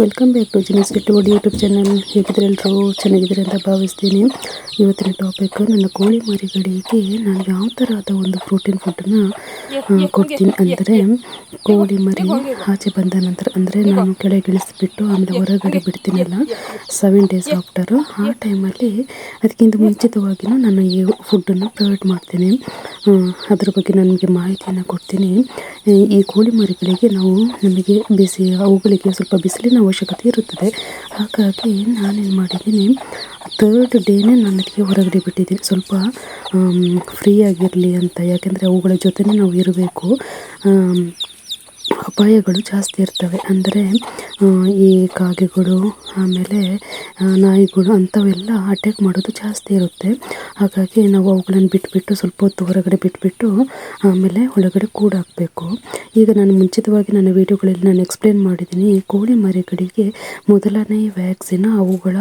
Welcome back to ಜಿನಿಸ್ ಗೆಟ್ಟುವಡಿ YouTube channel ಹೇಗಿದ್ರೆ ಎಲ್ಲರೂ ಚೆನ್ನಾಗಿದ್ದೀರಿ ಅಂತ ಭಾವಿಸ್ತೀನಿ. ಇವತ್ತಿನ ಟಾಪಿಕ್ ನನ್ನ ಕೋಳಿ ಮರಿಗಳಿಗೆ ನಾನು ಯಾವ ಥರದ ಒಂದು ಪ್ರೋಟೀನ್ ಫುಡ್ಡನ್ನು ಕೊಡ್ತೀನಿ ಅಂದರೆ ಕೋಳಿ ಮರಿ ಆಚೆ ಬಂದ ನಂತರ ಅಂದರೆ ನಾನು ಕೆಳಗಿಳಿಸ್ಬಿಟ್ಟು ಆಮೇಲೆ ಹೊರಗಡೆ ಬಿಡ್ತೀನಲ್ಲ? ಸೆವೆನ್ ಡೇಸ್ ಆಫ್ಟರು ಆ ಟೈಮಲ್ಲಿ ಅದಕ್ಕಿಂತ ಮುಂಚಿತವಾಗಿಯೂ ನಾನು ಈ ಫುಡ್ಡನ್ನು ಪ್ರೊವೈಡ್ ಮಾಡ್ತೀನಿ. ಅದ್ರ ಬಗ್ಗೆ ನನಗೆ ಮಾಹಿತಿಯನ್ನು ಕೊಡ್ತೀನಿ. ಈ ಈ ಕೋಳಿ ಮರಿಗಳಿಗೆ ನಾವು ನಮಗೆ ಬಿಸಿ ಅವುಗಳಿಗೆ ಸ್ವಲ್ಪ ಬಿಸಿಲಿನ ಅವಶ್ಯಕತೆ ಇರುತ್ತದೆ. ಹಾಗಾಗಿ ನಾನೇನು ಮಾಡಿದ್ದೀನಿ ತರ್ಡ್ ಡೇನೇ ನಾನು ಅದಕ್ಕೆ ಹೊರಗಡೆ ಬಿಟ್ಟಿದ್ದೀನಿ. ಸ್ವಲ್ಪ ಫ್ರೀ ಆಗಿರಲಿ ಅಂತ. ಯಾಕೆಂದರೆ ಅವುಗಳ ಜೊತೆನೇ ನಾವು ಇರಬೇಕು. ಅಪಾಯಗಳು ಜಾಸ್ತಿ ಇರ್ತವೆ. ಅಂದರೆ ಈ ಕಾಗೆಗಳು, ಆಮೇಲೆ ನಾಯಿಗಳು ಅಂಥವೆಲ್ಲ ಅಟ್ಯಾಕ್ ಮಾಡೋದು ಜಾಸ್ತಿ ಇರುತ್ತೆ. ಹಾಗಾಗಿ ನಾವು ಅವುಗಳನ್ನು ಬಿಟ್ಬಿಟ್ಟು ಸ್ವಲ್ಪ ಹೊತ್ತು ಹೊರಗಡೆ ಬಿಟ್ಬಿಟ್ಟು ಆಮೇಲೆ ಒಳಗಡೆ ಕೂಡಾಕಬೇಕು. ಈಗ ನಾನು ಮುಂಚಿತವಾಗಿ ನನ್ನ ವೀಡಿಯೋಗಳಲ್ಲಿ ನಾನು ಎಕ್ಸ್ಪ್ಲೇನ್ ಮಾಡಿದ್ದೀನಿ ಕೋಳಿ ಮರಿಗಳಿಗೆ ಮೊದಲನೇ ವ್ಯಾಕ್ಸಿನ್ ಅವುಗಳ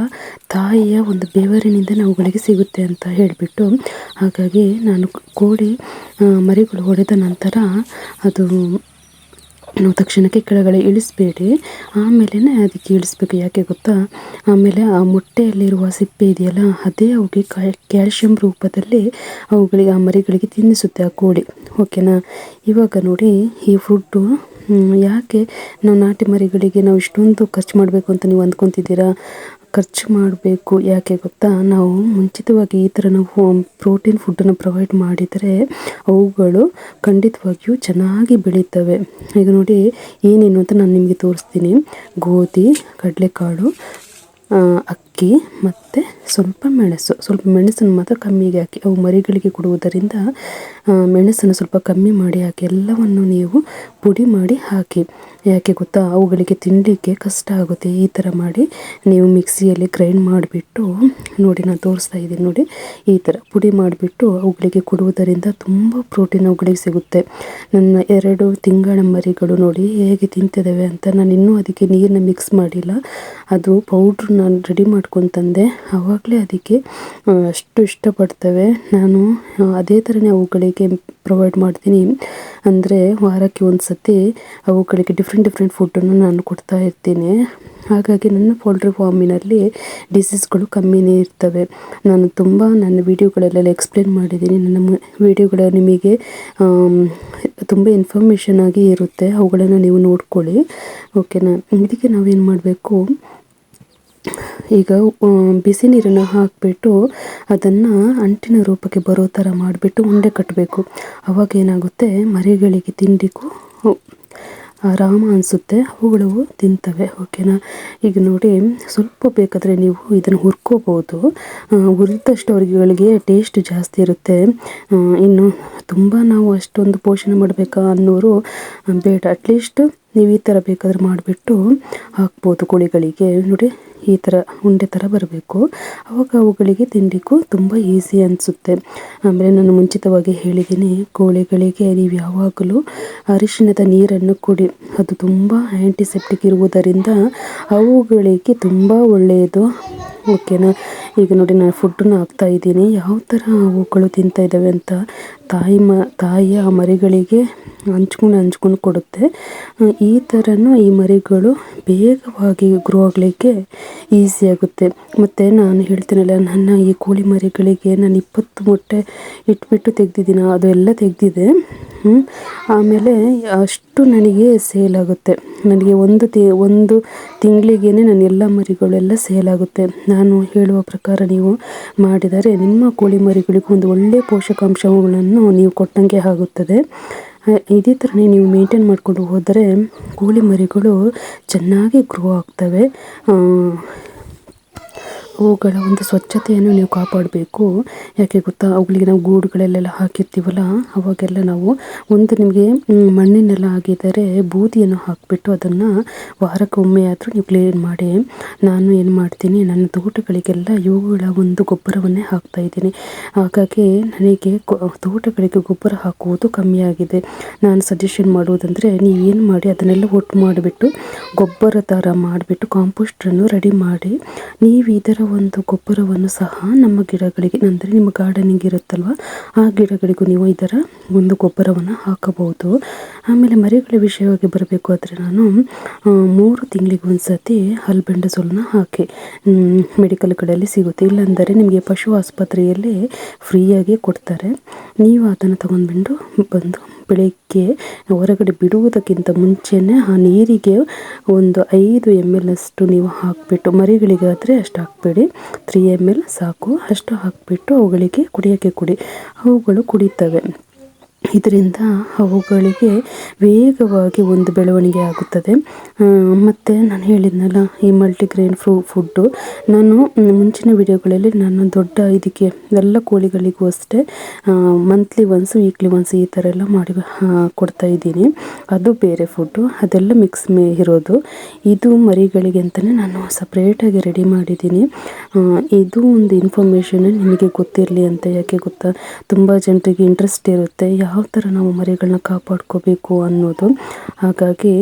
ತಾಯಿಯ ಒಂದು ಬೇವರಿನಿಂದ ಅವುಗಳಿಗೆ ಸಿಗುತ್ತೆ ಅಂತ ಹೇಳಿಬಿಟ್ಟು, ಹಾಗಾಗಿ ನಾನು ಕೋಳಿ ಮರಿಗಳು ಹೊಡೆದ ನಂತರ ಅದು ನಾವು ತಕ್ಷಣಕ್ಕೆ ಕೆಳಗಡೆ ಇಳಿಸ್ಬೇಡಿ. ಆಮೇಲೆ ಅದಕ್ಕೆ ಇಳಿಸ್ಬೇಕು, ಯಾಕೆ ಗೊತ್ತಾ? ಆಮೇಲೆ ಆ ಮೊಟ್ಟೆಯಲ್ಲಿರುವ ಸಿಪ್ಪೆ ಇದೆಯಲ್ಲ, ಅದೇ ಅವುಗೆ ಕ್ಯಾಲ್ಶಿಯಂ ರೂಪದಲ್ಲಿ ಅವುಗಳಿಗೆ, ಆ ಮರಿಗಳಿಗೆ ತಿನ್ನಿಸುತ್ತೆ ಆ ಕೋಳಿ. ಓಕೆನಾ ಇವಾಗ ನೋಡಿ, ಈ ಫುಡ್ಡು ಯಾಕೆ ನಾವು ನಾಟಿ ಮರಿಗಳಿಗೆ ನಾವು ಇಷ್ಟೊಂದು ಖರ್ಚು ಮಾಡಬೇಕು ಅಂತ ನೀವು ಅಂದ್ಕೊತಿದ್ದೀರಾ? ಖರ್ಚು ಮಾಡಬೇಕು. ಯಾಕೆ ಗೊತ್ತಾ? ನಾವು ಮುಂಚಿತವಾಗಿ ಈ ಥರ ನಾವು ಪ್ರೋಟೀನ್ ಫುಡ್ಡನ್ನು ಪ್ರೊವೈಡ್ ಮಾಡಿದರೆ ಅವುಗಳು ಖಂಡಿತವಾಗಿಯೂ ಚೆನ್ನಾಗಿ ಬೆಳೀತವೆ. ಈಗ ನೋಡಿ, ಏನೇನು ಅಂತ ನಾನು ನಿಮಗೆ ತೋರಿಸ್ತೀನಿ. ಗೋಧಿ, ಕಡಲೆಕಾಳು ಅಕ್ಕಿ ಮತ್ತು ಸ್ವಲ್ಪ ಮೆಣಸು. ಸ್ವಲ್ಪ ಮೆಣಸನ್ನು ಮಾತ್ರ ಕಮ್ಮಿಗೆ ಹಾಕಿ, ಅವು ಮರಿಗಳಿಗೆ ಕೊಡುವುದರಿಂದ ಮೆಣಸನ್ನು ಸ್ವಲ್ಪ ಕಮ್ಮಿ ಮಾಡಿ ಹಾಕಿ, ಎಲ್ಲವನ್ನು ನೀವು ಪುಡಿ ಮಾಡಿ ಹಾಕಿ. ಯಾಕೆ ಗೊತ್ತಾ? ಅವುಗಳಿಗೆ ತಿನ್ನಲಿಕ್ಕೆ ಕಷ್ಟ ಆಗುತ್ತೆ. ಈ ಥರ ಮಾಡಿ ನೀವು ಮಿಕ್ಸಿಯಲ್ಲಿ ಗ್ರೈಂಡ್ ಮಾಡಿಬಿಟ್ಟು, ನೋಡಿ ನಾನು ತೋರಿಸ್ತಾ ಇದ್ದೀನಿ ನೋಡಿ, ಈ ಥರ ಪುಡಿ ಮಾಡಿಬಿಟ್ಟು ಅವುಗಳಿಗೆ ಕೊಡುವುದರಿಂದ ತುಂಬ ಪ್ರೋಟೀನ್ ಅವುಗಳಿಗೆ ಸಿಗುತ್ತೆ. ನನ್ನ ಎರಡು ತಿಂಗಳ ಮರಿಗಳು ನೋಡಿ ಹೇಗೆ ತಿಂತಿದ್ದಾವೆ ಅಂತ ನಾನು ಇನ್ನೂ ಅದಕ್ಕೆ ನೀರನ್ನ ಮಿಕ್ಸ್ ಮಾಡಿಲ್ಲ. ಅದು ಪೌಡ್ರ್ ನಾನು ರೆಡಿ ಮಾಡ್ಕೊಂಡು ತಂದೆ. ಆವಾಗಲೇ ಅದಕ್ಕೆ ಅಷ್ಟು ಇಷ್ಟಪಡ್ತವೆ. ನಾನು ಅದೇ ಥರನೇ ಅವುಗಳಿಗೆ ಪ್ರೊವೈಡ್ ಮಾಡ್ತೀನಿ. ಅಂದರೆ ವಾರಕ್ಕೆ ಒಂದು ಸತಿ ಅವುಗಳಿಗೆ ಡಿಫ್ರೆಂಟ್ ಡಿಫ್ರೆಂಟ್ ಫುಡ್ಡನ್ನು ನಾನು ಕೊಡ್ತಾ ಇರ್ತೀನಿ. ಹಾಗಾಗಿ ನನ್ನ ಪೌಲ್ಟ್ರಿ ಫಾರ್ಮಿನಲ್ಲಿ ಡಿಸೀಸ್ಗಳು ಕಮ್ಮಿನೇ ಇರ್ತವೆ. ನಾನು ತುಂಬ ನನ್ನ ವೀಡಿಯೋಗಳಲ್ಲೆಲ್ಲ ಎಕ್ಸ್ಪ್ಲೇನ್ ಮಾಡಿದ್ದೀನಿ. ನನ್ನ ವೀಡಿಯೋಗಳ ನಿಮಗೆ ತುಂಬ ಇನ್ಫಾರ್ಮೇಷನ್ ಆಗಿ ಇರುತ್ತೆ. ಅವುಗಳನ್ನು ನೀವು ನೋಡ್ಕೊಳ್ಳಿ. ಓಕೆನಾ ಇದಕ್ಕೆ ನಾವೇನು ಮಾಡಬೇಕು? ಈಗ ಬಿಸಿ ನೀರನ್ನು ಹಾಕಿಬಿಟ್ಟು ಅದನ್ನು ಅಂಟಿನ ರೂಪಕ್ಕೆ ಬರೋ ಥರ ಮಾಡಿಬಿಟ್ಟು ಉಂಡೆ ಕಟ್ಟಬೇಕು ಅವಾಗ ಏನಾಗುತ್ತೆ? ಮರಿಗಳಿಗೆ ತಿಂಡಿಗೂ ಆರಾಮ ಅನಿಸುತ್ತೆ. ಅವುಗಳು ತಿಂತವೆ, ಓಕೆನಾ? ಈಗ ನೋಡಿ, ಸ್ವಲ್ಪ ಬೇಕಾದರೆ ನೀವು ಇದನ್ನು ಹುರ್ಕೋಬೋದು. ಹುರಿದಷ್ಟು ಅವರುಗಳಿಗೆ ಟೇಸ್ಟ್ ಜಾಸ್ತಿ ಇರುತ್ತೆ. ಇನ್ನು ತುಂಬ ನಾವು ಅಷ್ಟೊಂದು ಪೋಷಣೆ ಮಾಡಬೇಕಾ ಅನ್ನೋರು ಬೇಡ. ಅಟ್ಲೀಸ್ಟ್ ನೀವು ಈ ಥರ ಬೇಕಾದ್ರೆ ಮಾಡಿಬಿಟ್ಟು ಹಾಕ್ಬೋದು ಕೋಳಿಗಳಿಗೆ. ನೋಡಿ, ಈ ಥರ ಉಂಡೆ ಥರ ಬರಬೇಕು. ಅವಾಗ ಅವುಗಳಿಗೆ ತಿನ್ನಲಿಕ್ಕೂ ತುಂಬ ಈಸಿ ಅನಿಸುತ್ತೆ. ಆಮೇಲೆ ನಾನು ಮುಂಚಿತವಾಗಿ ಹೇಳಿದ್ದೀನಿ, ಕೋಳಿಗಳಿಗೆ ನೀವು ಯಾವಾಗಲೂ ಅರಿಶಿಣದ ನೀರನ್ನು ಕೊಡಿ. ಅದು ತುಂಬ ಆ್ಯಂಟಿಸೆಪ್ಟಿಕ್ ಇರುವುದರಿಂದ ಅವುಗಳಿಗೆ ತುಂಬ ಒಳ್ಳೆಯದು ಓಕೆನಾ ಈಗ ನೋಡಿ ನಾನು ಫುಡ್ಡನ್ನು ಹಾಕ್ತಾ ಇದ್ದೀನಿ. ಯಾವ ಥರ ಅವುಗಳು ತಿಂತಾ ಇದ್ದಾವೆ ಅಂತ ತಾಯಿ ಮ, ತಾಯಿಯ ಮರಿಗಳಿಗೆ ಹಂಚ್ಕೊಂಡು ಹಂಚ್ಕೊಂಡು ಕೊಡುತ್ತೆ. ಈ ಥರನೂ ಈ ಮರಿಗಳು ಬೇಗವಾಗಿ ಗ್ರೋ ಆಗಲಿಕ್ಕೆ ಈಸಿ ಆಗುತ್ತೆ. ಮತ್ತು ನಾನು ಹೇಳ್ತೀನಲ್ಲ, ನನ್ನ ಈ ಕೋಳಿ ಮರಿಗಳಿಗೆ ನಾನು ಇಪ್ಪತ್ತು ಮೊಟ್ಟೆ ಇಟ್ಬಿಟ್ಟು ತೆಗ್ದಿದ್ದೀನಿ. ಅದು ಎಲ್ಲ ತೆಗೆದಿದೆ. ಆಮೇಲೆ ಅಷ್ಟು ನನಗೆ ಸೇಲ್ ಆಗುತ್ತೆ ನನಗೆ ಒಂದು ತಿ, ಒಂದು ತಿಂಗಳಿಗೇ ನನ್ನ ಎಲ್ಲ ಮರಿಗಳೆಲ್ಲ ಸೇಲ್ ಆಗುತ್ತೆ ನಾನು ಹೇಳುವ ಪ್ರಕಾರ ನೀವು ಮಾಡಿದರೆ ನಿಮ್ಮ ಕೋಳಿ ಮರಿಗಳಿಗೂ ಒಂದು ಒಳ್ಳೆಯ ಪೋಷಕಾಂಶಗಳನ್ನು ನೀವು ಕೊಟ್ಟಂಗೆ ಆಗುತ್ತದೆ. ಇದೇ ಥರನೇ ನೀವು ಮೇಂಟೈನ್ ಮಾಡಿಕೊಂಡು ಹೋದರೆ ಕೋಳಿ ಮರಿಗಳು ಚೆನ್ನಾಗಿ ಗ್ರೋ ಆಗ್ತವೆ. ಅವುಗಳ ಒಂದು ಸ್ವಚ್ಛತೆಯನ್ನು ನೀವು ಕಾಪಾಡಬೇಕು. ಯಾಕೆ ಗೊತ್ತಾ? ಅವುಗಳಿಗೆ ನಾವು ಗೂಡುಗಳಲ್ಲೆಲ್ಲ ಹಾಕಿರ್ತೀವಲ್ಲ, ಅವಾಗೆಲ್ಲ ನಾವು ಒಂದು ನಿಮಗೆ ಮಣ್ಣಿನೆಲ್ಲ ಆಗಿದ್ದರೆ ಬೂದಿಯನ್ನು ಹಾಕಿಬಿಟ್ಟು ಅದನ್ನು ವಾರಕ್ಕೊಮ್ಮೆ ಆದರೂ ನೀವು ಕ್ಲೀನ್ ಮಾಡಿ. ನಾನು ಏನು ಮಾಡ್ತೀನಿ, ನನ್ನ ತೋಟಗಳಿಗೆಲ್ಲ ಇವುಗಳ ಒಂದು ಗೊಬ್ಬರವನ್ನೇ ಹಾಕ್ತಾ ಇದ್ದೀನಿ. ಹಾಗಾಗಿ ನನಗೆ ತೋಟಗಳಿಗೆ ಗೊಬ್ಬರ ಹಾಕುವುದು ಕಮ್ಮಿಯಾಗಿದೆ ನಾನು ಸಜೆಷನ್ ಮಾಡುವುದಂದರೆ ಏನು ಮಾಡಿ, ಅದನ್ನೆಲ್ಲ ಒಟ್ಟು ಮಾಡಿಬಿಟ್ಟು ಗೊಬ್ಬರ ಥರ ಮಾಡಿಬಿಟ್ಟು ಕಾಂಪೋಸ್ಟನ್ನು ರೆಡಿ ಮಾಡಿ. ನೀವು ಇದರ ಒಂದು ಗೊಬ್ಬರವನ್ನು ಸಹ ನಮ್ಮ ಗಿಡಗಳಿಗೆ, ಅಂದರೆ ನಿಮ್ಮ ಗಾರ್ಡನಿಂಗ್ ಇರುತ್ತಲ್ವ, ಆ ಗಿಡಗಳಿಗೂ ನೀವು ಇದರ ಒಂದು ಗೊಬ್ಬರವನ್ನು ಹಾಕಬಹುದು. ಆಮೇಲೆ ಮರಿಗಳ ವಿಷಯವಾಗಿ ಬರಬೇಕು ಆದರೆ ನಾನು ಮೂರು ತಿಂಗಳಿಗೆ ಒಂದ್ಸತಿ ಹಲ್ಬೆಂಡಸೋಲನ್ನ ಹಾಕಿ ಮೆಡಿಕಲ್ಗಳಲ್ಲಿ ಸಿಗುತ್ತೆ. ಇಲ್ಲಾಂದರೆ ನಿಮಗೆ ಪಶು ಆಸ್ಪತ್ರೆಯಲ್ಲಿ ಫ್ರೀಯಾಗಿ ಕೊಡ್ತಾರೆ. ನೀವು ಅದನ್ನು ತಗೊಂಡ್ಬಿಟ್ಟು ಬಂದು ಬೆಳಗ್ಗೆ ಹೊರಗಡೆ ಬಿಡುವುದಕ್ಕಿಂತ ಮುಂಚೆನೇ ಆ ನೀರಿಗೆ ಒಂದು ಐದು ಎಂ ಎಲ್ ಅಷ್ಟು ನೀವು ಹಾಕಿಬಿಟ್ಟು ಮರಿಗಳಿಗಾದರೆ ಅಷ್ಟು ಹಾಕ್ಬೇಡಿ. ತ್ರೀ ಎಂ ಎಲ್ ಸಾಕು, ಅಷ್ಟು ಹಾಕಿಬಿಟ್ಟು ಅವುಗಳಿಗೆ ಕುಡಿಯೋಕ್ಕೆ ಕೊಡಿ. ಅವುಗಳು ಕುಡಿತವೆ. ಇದರಿಂದ ಅವುಗಳಿಗೆ ವೇಗವಾಗಿ ಒಂದು ಬೆಳವಣಿಗೆ ಆಗುತ್ತದೆ. ಮತ್ತು ನಾನು ಹೇಳಿದ್ನಲ್ಲ ಈ ಮಲ್ಟಿಗ್ರೇನ್ ಫ್ರೂ ಫುಡ್ಡು ನಾನು ಮುಂಚಿನ ವಿಡಿಯೋಗಳಲ್ಲಿ ನಾನು ದೊಡ್ಡ ಇದಕ್ಕೆ ಎಲ್ಲ ಕೋಳಿಗಳಿಗೂ ಅಷ್ಟೇ ಮಂತ್ಲಿ ಒನ್ಸ್ ವೀಕ್ಲಿ ಒನ್ಸ್ ಈ ಥರ ಎಲ್ಲ ಮಾಡಿ ಕೊಡ್ತಾ ಇದ್ದೀನಿ. ಅದು ಬೇರೆ ಫುಡ್ಡು ಅದೆಲ್ಲ ಮಿಕ್ಸ್ ಮೇ ಇರೋದು. ಇದು ಮರಿಗಳಿಗೆ ಅಂತಲೇ ನಾನು ಸಪ್ರೇಟಾಗಿ ರೆಡಿ ಮಾಡಿದ್ದೀನಿ. ಇದು ಒಂದು ಇನ್ಫಾರ್ಮೇಷನ್ ನಿಮಗೆ ಗೊತ್ತಿರಲಿ ಅಂತ ಯಾಕೆ ಗೊತ್ತಾ? ತುಂಬ ಜನರಿಗೆ ಇಂಟ್ರೆಸ್ಟ್ ಇರುತ್ತೆ. ಯಾವ ಥರ ನಾವು ಮರಿಗಳನ್ನ ಕಾಪಾಡ್ಕೋಬೇಕು ಅನ್ನೋದು. ಹಾಗಾಗಿ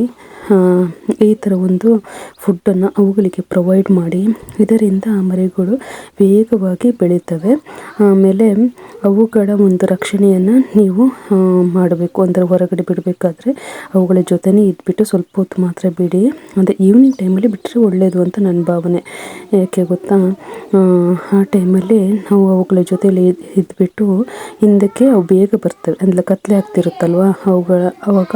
ಈ ಥರ ಒಂದು ಫುಡ್ಡನ್ನು ಅವುಗಳಿಗೆ ಪ್ರೊವೈಡ್ ಮಾಡಿ ಇದರಿಂದ ಮರಿಗಳು ವೇಗವಾಗಿ ಬೆಳೀತವೆ. ಆಮೇಲೆ ಅವುಗಳ ಒಂದು ರಕ್ಷಣೆಯನ್ನು ನೀವು ಮಾಡಬೇಕು. ಅಂದರೆ ಹೊರಗಡೆ ಬಿಡಬೇಕಾದ್ರೆ ಅವುಗಳ ಜೊತೆನೇ ಇದ್ಬಿಟ್ಟು ಸ್ವಲ್ಪ ಹೊತ್ತು ಮಾತ್ರ ಬಿಡಿ. ಅಂದರೆ ಈವ್ನಿಂಗ್ ಟೈಮಲ್ಲಿ ಬಿಟ್ಟರೆ ಒಳ್ಳೆಯದು ಅಂತ ನನ್ನ ಭಾವನೆ. ಯಾಕೆ ಗೊತ್ತಾ? ಆ, ಟೈಮಲ್ಲಿ ನಾವು ಅವುಗಳ ಜೊತೆಯಲ್ಲಿ ಇದ್- ಇದ್ಬಿಟ್ಟು ಹಿಂದಕ್ಕೆ ಅವು ಬೇಗ ಬರ್ತವೆ. ಅಂದರೆ ಕತ್ಲೆ ಆಗ್ತಿರುತ್ತಲ್ವ? ಅವುಗಳ ಅವಾಗ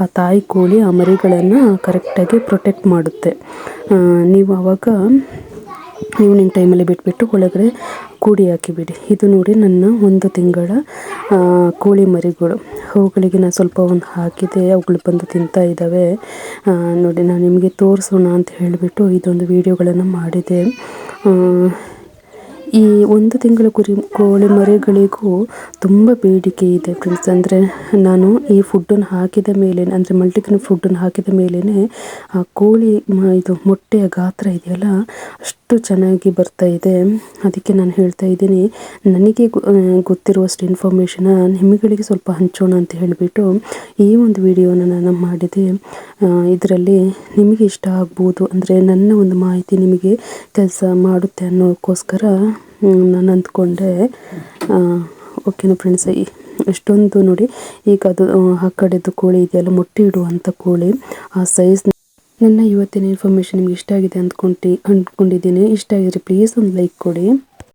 ಆ ತಾಯಿ ಕೋಳಿ ಆ ಮರಿಗಳನ್ನು ಕರೆಕ್ಟಾಗಿ ಪ್ರೊಟೆಕ್ಟ್ ಮಾಡುತ್ತೆ. ನೀವು ಆವಾಗ ಈವ್ನಿಂಗ್ ಟೈಮಲ್ಲಿ ಬಿಟ್ಬಿಟ್ಟು ಒಳಗಡೆ ಕೂಡಿ ಹಾಕಿಬಿಡಿ. ಇದು ನೋಡಿ ನನ್ನ ಒಂದು ತಿಂಗಳ ಕೋಳಿ ಮರಿಗಳು. ಅವುಗಳಿಗೆ ನಾನು ಸ್ವಲ್ಪ ಒಂದು ಹಾಕಿದೆ, ಅವುಗಳು ಬಂದು ತಿಂತಾ ಇದ್ದಾವೆ ನೋಡಿ ನಾನು ನಿಮಗೆ ತೋರಿಸೋಣ ಅಂತ ಹೇಳಿಬಿಟ್ಟು ಇದೊಂದು ವಿಡಿಯೋಗಳನ್ನು ಮಾಡಿದೆ. ಈ ಒಂದು ತಿಂಗಳ ಕುರಿ, ಕೋಳಿ ಮರಿಗಳಿಗೂ ತುಂಬ ಬೇಡಿಕೆ ಇದೆ ಫ್ರೆಂಡ್ಸ್ ಅಂದರೆ ನಾನು ಈ ಫುಡ್ಡನ್ನು ಹಾಕಿದ ಮೇಲೆ ಅಂದರೆ ಮಲ್ಟಿಗ್ರೇನ್ ಫುಡ್ಡನ್ನು ಹಾಕಿದ ಮೇಲೇ ಆ ಕೋಳಿ ಇದು ಮೊಟ್ಟೆಯ ಗಾತ್ರ ಇದೆಯಲ್ಲ, ಅಷ್ಟು ಚೆನ್ನಾಗಿ ಬರ್ತಾ ಇದೆ. ಅದಕ್ಕೆ ನಾನು ಹೇಳ್ತಾ ಇದ್ದೀನಿ, ನನಗೆ ಗೊತ್ತಿರುವಷ್ಟು ಇನ್ಫಾರ್ಮೇಷನ ನಿಮಗಳಿಗೆ ಸ್ವಲ್ಪ ಹಂಚೋಣ ಅಂತ ಹೇಳಿಬಿಟ್ಟು ಈ ಒಂದು ವಿಡಿಯೋನ ನಾನು ಮಾಡಿದೆ. ಇದರಲ್ಲಿ ನಿಮಗೆ ಇಷ್ಟ ಆಗ್ಬೋದು, ಅಂದರೆ ನನ್ನ ಒಂದು ಮಾಹಿತಿ ನಿಮಗೆ ಕೆಲಸ ಮಾಡುತ್ತೆ ಅನ್ನೋಕ್ಕೋಸ್ಕರ ನಾನು ಅಂದ್ಕೊಂಡೆ. ಓಕೆ ಓಕೆನಾ ಫ್ರೆಂಡ್ಸ್ ಎಷ್ಟೊಂದು ನೋಡಿ, ಈಗ ಅದು, ಆ ಕಡೆದು ಕೋಳಿ ಇದೆಯಲ್ಲ, ಮೊಟ್ಟೆ ಇಡುವಂಥ ಕೋಳಿ, ಆ ಸೈಜ್ ನನ್ನ ಇವತ್ತಿನ ಇನ್ಫಾರ್ಮೇಷನ್ ನಿಮ್ಗೆ ಇಷ್ಟ ಆಗಿದೆ ಅಂದ್ಕೊಂಡಿ ಅಂದ್ಕೊಂಡಿದ್ದೀನಿ. ಇಷ್ಟ ಆಗಿದ್ರೆ ಪ್ಲೀಸ್ ಒಂದು ಲೈಕ್ ಕೊಡಿ.